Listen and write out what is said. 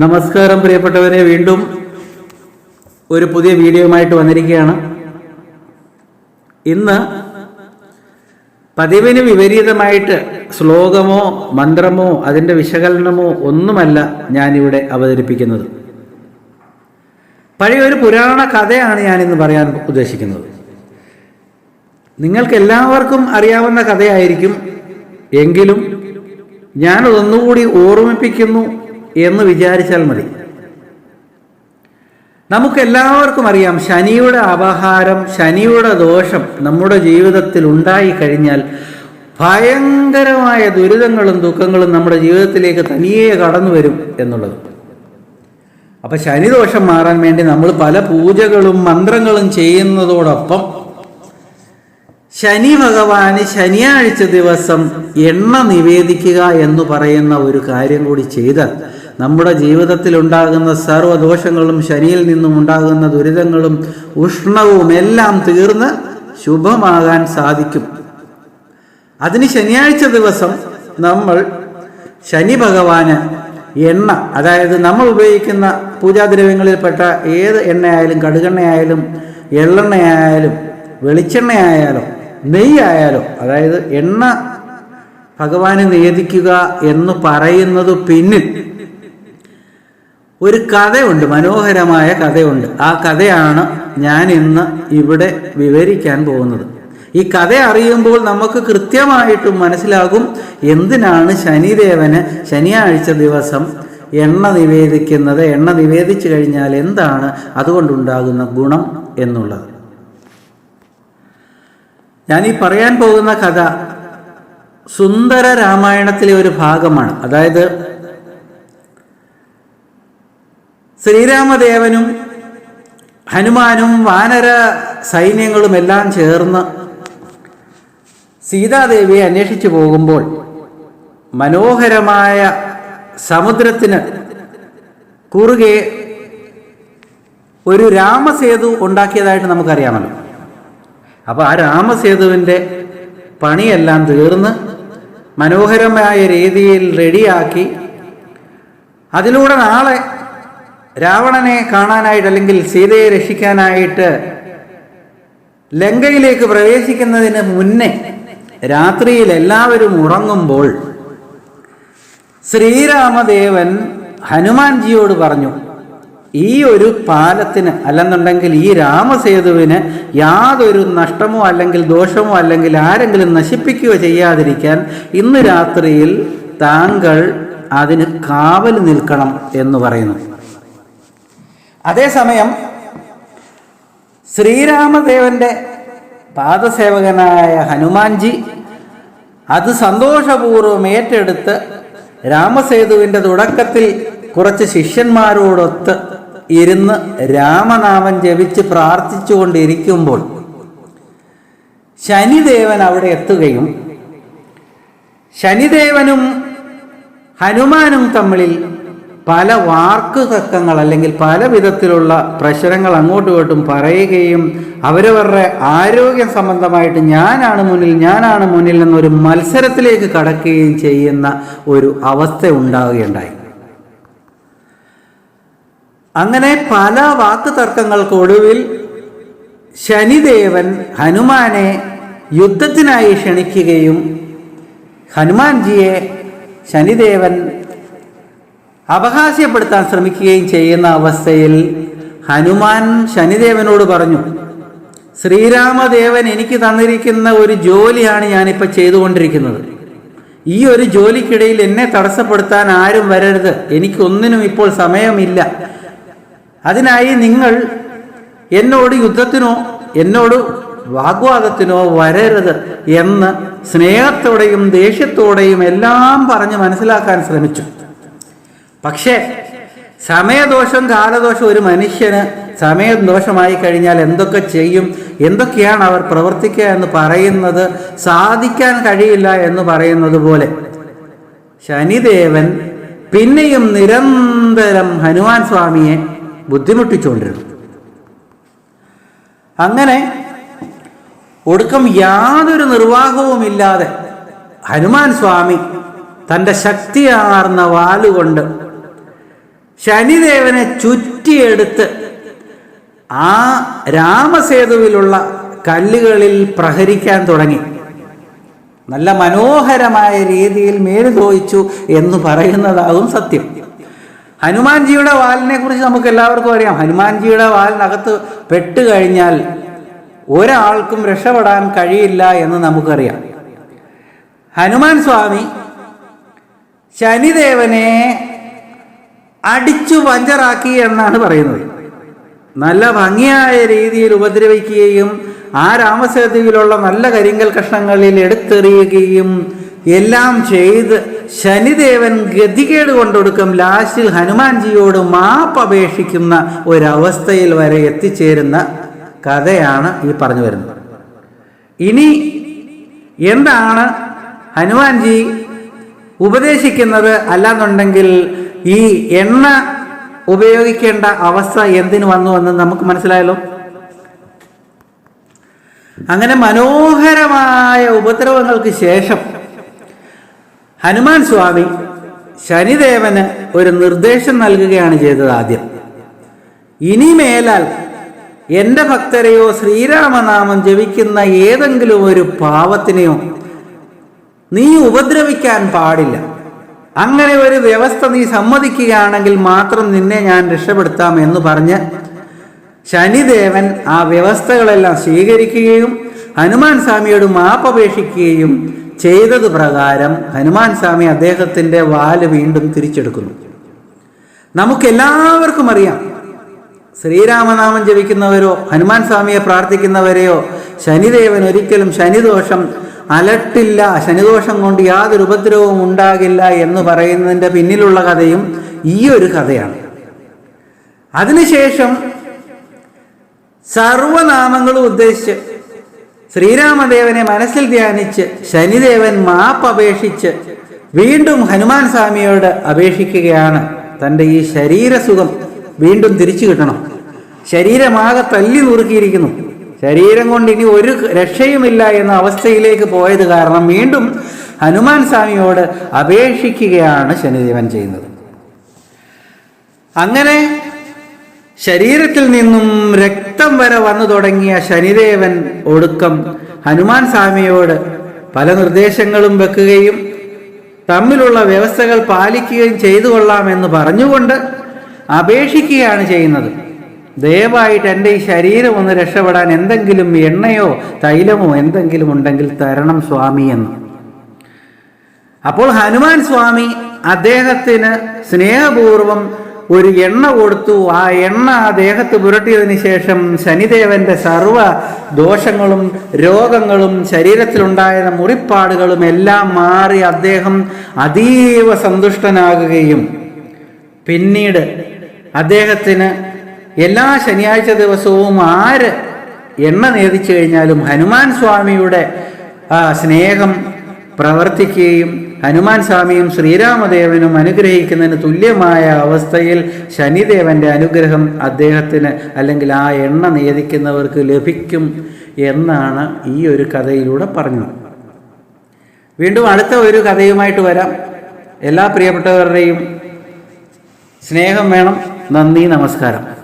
നമസ്കാരം പ്രിയപ്പെട്ടവരെ വീണ്ടും ഒരു പുതിയ വീഡിയോയുമായിട്ട് വന്നിരിക്കുകയാണ്. ഇന്ന് പതിവിന് വിപരീതമായിട്ട് ശ്ലോകമോ മന്ത്രമോ അതിന്റെ വിശകലനമോ ഒന്നുമല്ല ഞാനിവിടെ അവതരിപ്പിക്കുന്നത്. പഴയൊരു പുരാണ കഥയാണ് ഞാനിന്ന് പറയാൻ ഉദ്ദേശിക്കുന്നത്. നിങ്ങൾക്ക് എല്ലാവർക്കും അറിയാവുന്ന കഥയായിരിക്കും എങ്കിലും ഞാൻ ഓർമ്മിപ്പിക്കുന്നു എന്ന് വിചാരിച്ചാൽ മതി. നമുക്കെല്ലാവർക്കും അറിയാം ശനിയുടെ അപഹാരം ശനിയുടെ ദോഷം നമ്മുടെ ജീവിതത്തിൽ ഉണ്ടായി കഴിഞ്ഞാൽ ഭയങ്കരമായ ദുരിതങ്ങളും ദുഃഖങ്ങളും നമ്മുടെ ജീവിതത്തിലേക്ക് തനിയെ കടന്നു വരും എന്നുള്ളത്. അപ്പൊ ശനിദോഷം മാറാൻ വേണ്ടി നമ്മൾ പല പൂജകളും മന്ത്രങ്ങളും ചെയ്യുന്നതോടൊപ്പം ശനി ഭഗവാന് ശനിയാഴ്ച ദിവസം എണ്ണ നിവേദിക്കുക എന്ന് പറയുന്ന ഒരു കാര്യം കൂടി ചെയ്താൽ നമ്മുടെ ജീവിതത്തിൽ ഉണ്ടാകുന്ന സർവദോഷങ്ങളും ശനിയിൽ നിന്നും ഉണ്ടാകുന്ന ദുരിതങ്ങളും ഉഷ്ണവും എല്ലാം തീർന്ന് ശുഭമാകാൻ സാധിക്കും. അതിന് ശനിയാഴ്ച ദിവസം നമ്മൾ ശനി ഭഗവാന് എണ്ണ അതായത് നമ്മൾ ഉപയോഗിക്കുന്ന പൂജാദ്രവ്യങ്ങളിൽപ്പെട്ട ഏത് എണ്ണയായാലും കടുകെണ്ണയായാലും എള്ളെണ്ണയായാലും വെളിച്ചെണ്ണയായാലും നെയ്യായാലും അതായത് എണ്ണ ഭഗവാന് നിയതിക്കുക എന്ന് പറയുന്നത് പിന്നിൽ ഒരു കഥയുണ്ട് മനോഹരമായ കഥയുണ്ട്. ആ കഥയാണ് ഞാൻ ഇന്ന് ഇവിടെ വിവരിക്കാൻ പോകുന്നത്. ഈ കഥ അറിയുമ്പോൾ നമുക്ക് കൃത്യമായിട്ടും മനസ്സിലാകും എന്തിനാണ് ശനിദേവന് ശനിയാഴ്ച ദിവസം എണ്ണ നിവേദിക്കുന്നത്. എണ്ണ നിവേദിച്ചു കഴിഞ്ഞാൽ എന്താണ് അതുകൊണ്ടുണ്ടാകുന്ന ഗുണം എന്നുള്ളത്. ഞാൻ ഈ പറയാൻ പോകുന്ന കഥ സുന്ദര രാമായണത്തിലെ ഒരു ഭാഗമാണ്. അതായത് ശ്രീരാമദേവനും ഹനുമാനും വാനര സൈന്യങ്ങളും എല്ലാം ചേർന്ന് സീതാദേവിയെ അന്വേഷിച്ചു പോകുമ്പോൾ മനോഹരമായ സമുദ്രത്തിന് കുറുകെ ഒരു രാമസേതു ഉണ്ടാക്കിയതായിട്ട് നമുക്കറിയാമല്ലോ. അപ്പോൾ ആ രാമസേതുവിന്റെ പണിയെല്ലാം തീർന്ന് മനോഹരമായ രീതിയിൽ റെഡിയാക്കി അതിലൂടെ നാളെ രാവണനെ കാണാനായിട്ട് അല്ലെങ്കിൽ സീതയെ രക്ഷിക്കാനായിട്ട് ലങ്കയിലേക്ക് പ്രവേശിക്കുന്നതിന് മുന്നേ രാത്രിയിൽ എല്ലാവരും ഉറങ്ങുമ്പോൾ ശ്രീരാമദേവൻ ഹനുമാൻജിയോട് പറഞ്ഞു ഈ ഒരു പാലത്തിന് അല്ലെന്നുണ്ടെങ്കിൽ ഈ രാമസേതുവിന് യാതൊരു നഷ്ടമോ അല്ലെങ്കിൽ ദോഷമോ അല്ലെങ്കിൽ ആരെങ്കിലും നശിപ്പിക്കുകയോ ചെയ്യാതിരിക്കാൻ ഇന്ന് രാത്രിയിൽ താങ്കൾ അതിന് കാവൽ നിൽക്കണം എന്ന് പറയുന്നു. അതേസമയം ശ്രീരാമദേവന്റെ പാദസേവകനായ ഹനുമാൻജി അത് സന്തോഷപൂർവം ഏറ്റെടുത്ത് രാമസേതുവിന്റെ തുടക്കത്തിൽ കുറച്ച് ശിഷ്യന്മാരോടൊത്ത് ഇരുന്ന് രാമനാമം ജപിച്ച് പ്രാർത്ഥിച്ചുകൊണ്ടിരിക്കുമ്പോൾ ശനിദേവൻ അവിടെ എത്തുകയും ശനിദേവനും ഹനുമാനും തമ്മിൽ പല വാക്ക് തർക്കങ്ങൾ അല്ലെങ്കിൽ പല വിധത്തിലുള്ള പ്രശ്നങ്ങൾ അങ്ങോട്ടും ഇങ്ങോട്ടും പറയുകയും അവരവരുടെ ആരോഗ്യം സംബന്ധമായിട്ട് ഞാനാണ് മുന്നിൽ ഞാനാണ് മുന്നിൽ എന്നൊരു മത്സരത്തിലേക്ക് കടക്കുകയും ചെയ്യുന്ന ഒരു അവസ്ഥ ഉണ്ടാവുകയുണ്ടായി. അങ്ങനെ പല വാക്ക് തർക്കങ്ങൾക്കൊടുവിൽ ശനിദേവൻ ഹനുമാനെ യുദ്ധത്തിനായി ക്ഷണിക്കുകയും ഹനുമാൻജിയെ ശനിദേവൻ അപഹാസ്യപ്പെടുത്താൻ ശ്രമിക്കുകയും ചെയ്യുന്ന അവസ്ഥയിൽ ഹനുമാൻ ശനിദേവനോട് പറഞ്ഞു ശ്രീരാമദേവൻ എനിക്ക് തന്നിരിക്കുന്ന ഒരു ജോലിയാണ് ഞാനിപ്പോൾ ചെയ്തുകൊണ്ടിരിക്കുന്നത്. ഈ ഒരു ജോലിക്കിടയിൽ എന്നെ തടസ്സപ്പെടുത്താൻ ആരും വരരുത്. എനിക്കൊന്നിനും ഇപ്പോൾ സമയമില്ല. അതിനായി നിങ്ങൾ എന്നോട് യുദ്ധത്തിനോ എന്നോട് വാഗ്വാദത്തിനോ വരരുത് എന്ന് സ്നേഹത്തോടെയും ദേഷ്യത്തോടെയും എല്ലാം പറഞ്ഞ് മനസ്സിലാക്കാൻ ശ്രമിച്ചു. പക്ഷേ സമയദോഷം കാലദോഷം ഒരു മനുഷ്യന് സമയദോഷമായി കഴിഞ്ഞാൽ എന്തൊക്കെ ചെയ്യും? എന്തൊക്കെയാണ് അവർ പ്രവർത്തിക്കുക എന്ന് പറയുന്നത് സാധിക്കാൻ കഴിയില്ല എന്ന് പറയുന്നത് പോലെ. ശനിദേവൻ പിന്നെയും നിരന്തരം ഹനുമാൻ സ്വാമിയെ ബുദ്ധിമുട്ടിച്ചുകൊണ്ടിരുന്നു. അങ്ങനെ ഒടുക്കം യാതൊരു നിർവാഹവുമില്ലാതെ ഹനുമാൻ സ്വാമി തന്റെ ശക്തിയാർന്ന വാലുകൊണ്ട് ശനിദേവനെ ചുറ്റിയെടുത്ത് ആ രാമസേതുവിലുള്ള കല്ലുകളിൽ പ്രഹരിക്കാൻ തുടങ്ങി. നല്ല മനോഹരമായ രീതിയിൽ മേലുതോയിച്ചു എന്ന് പറയുന്നതാകും സത്യം. ഹനുമാൻജിയുടെ വാലിനെ കുറിച്ച് നമുക്ക് എല്ലാവർക്കും അറിയാം. ഹനുമാൻജിയുടെ വാലിനകത്ത് പെട്ടുകഴിഞ്ഞാൽ ഒരാൾക്കും രക്ഷപ്പെടാൻ കഴിയില്ല എന്ന് നമുക്കറിയാം. ഹനുമാൻ സ്വാമി ശനിദേവനെ അടിച്ചു വഞ്ചറാക്കി എന്നാണ് പറയുന്നത്. നല്ല ഭംഗിയായ രീതിയിൽ ഉപദ്രവിക്കുകയും ആ രാമസേതുവിലുള്ള നല്ല കരിങ്കൽ കഷ്ണങ്ങളിൽ എടുത്തെറിയുകയും എല്ലാം ചെയ്ത് ശനിദേവൻ ഗതികേട് കൊണ്ടൊടുക്കും. ലാസ്റ്റിൽ ഹനുമാൻജിയോട് മാപ്പ് അപേക്ഷിക്കുന്ന ഒരവസ്ഥയിൽ വരെ എത്തിച്ചേരുന്ന കഥയാണ് ഈ പറഞ്ഞു വരുന്നത്. ഇനി എന്താണ് ഹനുമാൻജി ഉപദേശിക്കുന്നത് അല്ലാന്നുണ്ടെങ്കിൽ ഈ എണ്ണ ഉപയോഗിക്കേണ്ട അവസ്ഥ എന്തിനു വന്നു എന്ന് നമുക്ക് മനസ്സിലായല്ലോ? അങ്ങനെ മനോഹരമായ ഉപദ്രവങ്ങൾക്ക് ശേഷം ഹനുമാൻ സ്വാമി ശനിദേവന് ഒരു നിർദ്ദേശം നൽകുകയാണ് ചെയ്തത് ആദ്യം. ഇനി മേലാൽ എന്റെ ഭക്തരെയോ ശ്രീരാമനാമം ജപിക്കുന്ന ഏതെങ്കിലും ഒരു പാവത്തിനെയോ നീ ഉപദ്രവിക്കാൻ പാടില്ല. അങ്ങനെ ഒരു വ്യവസ്ഥ നീ സമ്മതിക്കുകയാണെങ്കിൽ മാത്രം നിന്നെ ഞാൻ രക്ഷപ്പെടുത്താം എന്ന് പറഞ്ഞ് ശനിദേവൻ ആ വ്യവസ്ഥകളെല്ലാം സ്വീകരിക്കുകയും ഹനുമാൻ സ്വാമിയോട് മാപ്പപേക്ഷിക്കുകയും ചെയ്തത് പ്രകാരം ഹനുമാൻ സ്വാമി അദ്ദേഹത്തിന്റെ വാൽ വീണ്ടും തിരിച്ചെടുക്കുന്നു. നമുക്കെല്ലാവർക്കും അറിയാം ശ്രീരാമനാമം ജപിക്കുന്നവരോ ഹനുമാൻ സ്വാമിയെ പ്രാർത്ഥിക്കുന്നവരെയോ ശനിദേവൻ ഒരിക്കലും ശനിദോഷം അലട്ടില്ല. ശനിദോഷം കൊണ്ട് യാതൊരു ഉപദ്രവവും ഉണ്ടാകില്ല എന്ന് പറയുന്നതിന്റെ പിന്നിലുള്ള കഥയും ഈ ഒരു കഥയാണ്. അതിനുശേഷം സർവനാമങ്ങളും ഉദ്ദേശിച്ച് ശ്രീരാമദേവനെ മനസ്സിൽ ധ്യാനിച്ച് ശനിദേവൻ മാപ്പ് അപേക്ഷിച്ച് വീണ്ടും ഹനുമാൻ സ്വാമിയോട് അപേക്ഷിക്കുകയാണ്. തന്റെ ഈ ശരീരസുഖം വീണ്ടും തിരിച്ചു കിട്ടണം. ശരീരമാകെ തല്ലി നുറുക്കിയിരിക്കുന്നു. ശരീരം കൊണ്ട് ഇനി ഒരു രക്ഷയുമില്ല എന്ന അവസ്ഥയിലേക്ക് പോയത് കാരണം വീണ്ടും ഹനുമാൻ സ്വാമിയോട് അപേക്ഷിക്കുകയാണ് ശനിദേവൻ ചെയ്യുന്നത്. അങ്ങനെ ശരീരത്തിൽ നിന്നും രക്തം വരെ വന്നു തുടങ്ങിയ ശനിദേവൻ ഒടുക്കം ഹനുമാൻ സ്വാമിയോട് പല നിർദ്ദേശങ്ങളും വെക്കുകയും തമ്മിലുള്ള വ്യവസ്ഥകൾ പാലിക്കുകയും ചെയ്തു കൊള്ളാമെന്ന് പറഞ്ഞുകൊണ്ട് അപേക്ഷിക്കുകയാണ് ചെയ്യുന്നത്. ദയവായിട്ട് എന്റെ ഈ ശരീരം ഒന്ന് രക്ഷപ്പെടാൻ എന്തെങ്കിലും എണ്ണയോ തൈലമോ എന്തെങ്കിലും ഉണ്ടെങ്കിൽ തരണം സ്വാമി എന്ന്. അപ്പോൾ ഹനുമാൻ സ്വാമി അദ്ദേഹത്തിന് സ്നേഹപൂർവം ഒരു എണ്ണ കൊടുത്തു. ആ എണ്ണ ആ ദേഹത്ത് പുരട്ടിയതിന് ശേഷം ശനിദേവന്റെ സർവ ദോഷങ്ങളും രോഗങ്ങളും ശരീരത്തിലുണ്ടായ മുറിപ്പാടുകളും എല്ലാം മാറി അദ്ദേഹം അതീവ സന്തുഷ്ടനാകുകയും. പിന്നീട് അദ്ദേഹത്തിന് എല്ലാ ശനിയാഴ്ച ദിവസവും ആര് എണ്ണ നേദിച്ചു കഴിഞ്ഞാലും ഹനുമാൻ സ്വാമിയുടെ സ്നേഹം പ്രവർത്തിക്കുകയും ഹനുമാൻ സ്വാമിയും ശ്രീരാമദേവനും അനുഗ്രഹിക്കുന്നതിന് തുല്യമായ അവസ്ഥയിൽ ശനിദേവന്റെ അനുഗ്രഹം അദ്ദേഹത്തിന് അല്ലെങ്കിൽ ആ എണ്ണ നേദിക്കുന്നവർക്ക് ലഭിക്കും എന്നാണ് ഈ ഒരു കഥയിലൂടെ പറഞ്ഞത്. വീണ്ടും അടുത്ത ഒരു കഥയുമായിട്ട് വരാം. എല്ലാ പ്രിയപ്പെട്ടവരുടെയും സ്നേഹം വേണം. നന്ദി നമസ്കാരം.